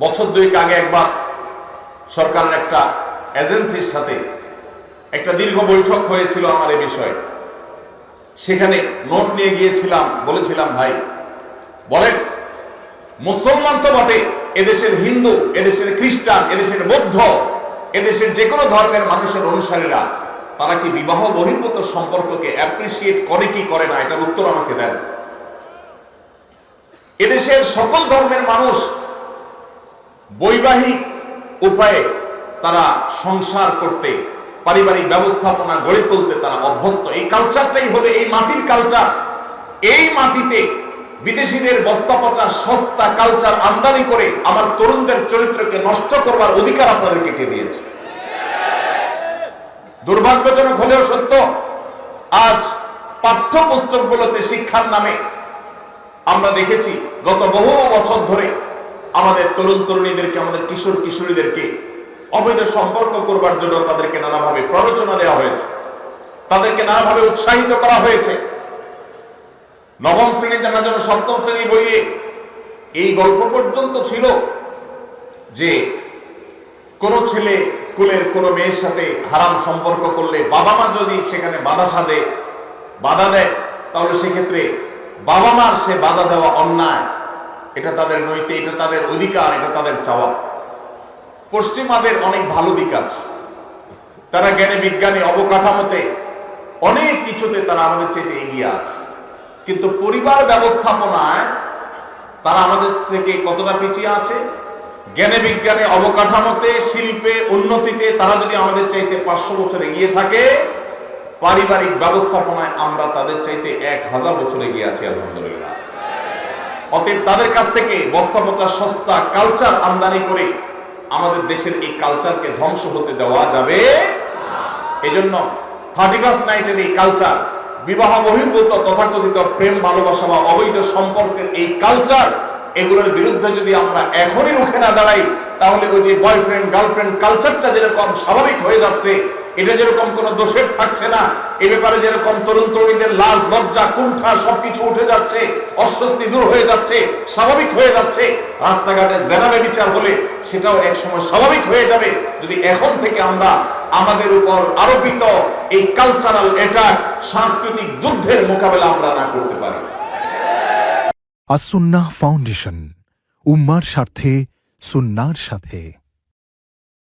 বছর দুয়েক আগে একবার সরকারের একটা এজেন্সির সাথে একটা দীর্ঘ বৈঠক হয়েছিল আমার এ বিষয়ে। সেখানে নোট নিয়ে গিয়েছিলাম, বলেছিলাম, ভাই, বলেন, মুসলমান তো বটে, এদেশের হিন্দু, এদেশের খ্রিস্টান, এদেশের বৌদ্ধ, এদেশের যে কোনো ধর্মের মানুষের অনুসারীরা, তারা কি বিবাহ বহির্ভূত সম্পর্ককে অ্যাপ্রিসিয়েট করে কি করে না? এটার উত্তর আমাকে দেন। এদেশের সকল ধর্মের মানুষ বৈবাহিক উপায়ে তারা সংসার করতে, পারিবারিক ব্যবস্থাপনা গড়ে তুলতে তারা অভ্যস্ত। এই কালচারটাই হলো এই মাটির কালচার এই মাটিতে বিদেশিদের বস্তা পচা সস্তা কালচার আমদানি করে আমার তরুণদের চরিত্রকে নষ্ট করবার অধিকার আপনাদেরকে কে দিয়েছে? দুর্ভাগ্যজনক হলেও সত্য, আজ পাঠ্যপুস্তকগুলোতে শিক্ষার নামে আমরা দেখেছি, গত বহু বছর ধরে আমাদের তরুণ তরুণীদেরকে, আমাদের কিশোর কিশোরীদেরকে অবৈধ সম্পর্ক করবার জন্য তাদেরকে নানাভাবে প্ররোচনা দেওয়া হয়েছে। তাদেরকে নানাভাবে উৎসাহিত করা হয়েছে। নবম শ্রেণি জানার জন্য সপ্তম শ্রেণি বইয়ে এই গল্প পর্যন্ত ছিল যে কোন ছেলে স্কুলের কোনো মেয়ের সাথে হারাম সম্পর্ক করলে বাবা মা যদি সেখানে বাধা সাধে, বাধা দেয়, তাহলে সেক্ষেত্রে বাবা মার সে বাধা দেওয়া অন্যায়। এটা তাদের নৈতে এটা তাদের অধিকার, এটা তাদের চাওয়া। পশ্চিমাদের অনেক ভালো দিক আছে। তারা জ্ঞানে বিজ্ঞানে অবকাঠামোতে অনেক কিছুতে তারা আমাদের চেয়ে এগিয়ে আছে। কিন্তু পরিবার ব্যবস্থাপনায় তারা আমাদের থেকে কতটা পিছিয়ে আছে? জ্ঞানে বিজ্ঞানে অবকাঠামোতে, শিল্পে, উন্নতিতে তারা যদি আমাদের চাইতে পাঁচশো বছর এগিয়ে থাকে, পারিবারিক ব্যবস্থাপনায় আমরা তাদের চাইতে এক হাজার বছর এগিয়ে আছি, আলহামদুলিল্লাহ। অতএব তাদের কাছ থেকে বস্তা পচা, সস্তা কালচার আমদানি করে আমাদের দেশের এই কালচারকে ধ্বংস হতে দেওয়া যাবে এজন্য থার্টি ফার্স্ট নাইটের এই কালচার বিবাহ বহির্ভূত তথাকথিত প্রেম, ভালোবাসা বা অবৈধ সম্পর্কের এই কালচার এগুলোর বিরুদ্ধে যদি আমরা এখনই রুখে না দাঁড়াই, তাহলে ওই যে বয়ফ্রেন্ড গার্লফ্রেন্ড কালচারটা যেরকম স্বাভাবিক হয়ে যাচ্ছে, এটা যেরকম কোনো দোষের থাকছে না এ ব্যাপারে যেরকম তরুণ তরুণীদের লাজ, লজ্জা, কুণ্ঠা সবকিছু উঠে যাচ্ছে, অস্বস্তি দূর হয়ে যাচ্ছে, স্বাভাবিক হয়ে যাচ্ছে, রাস্তাঘাটে জেনাবে বিচার হলে সেটাও একসময় স্বাভাবিক হয়ে যাবে। যদি এখন থেকে আমরা আমাদের উপর আরোপিত এই কালচারাল এটা সাংস্কৃতিক যুদ্ধের মোকাবেলা আমরা না করতে পারি। আসুন্নাহ ফাউন্ডেশন, উম্মার স্বার্থে, সুন্নার সাথে।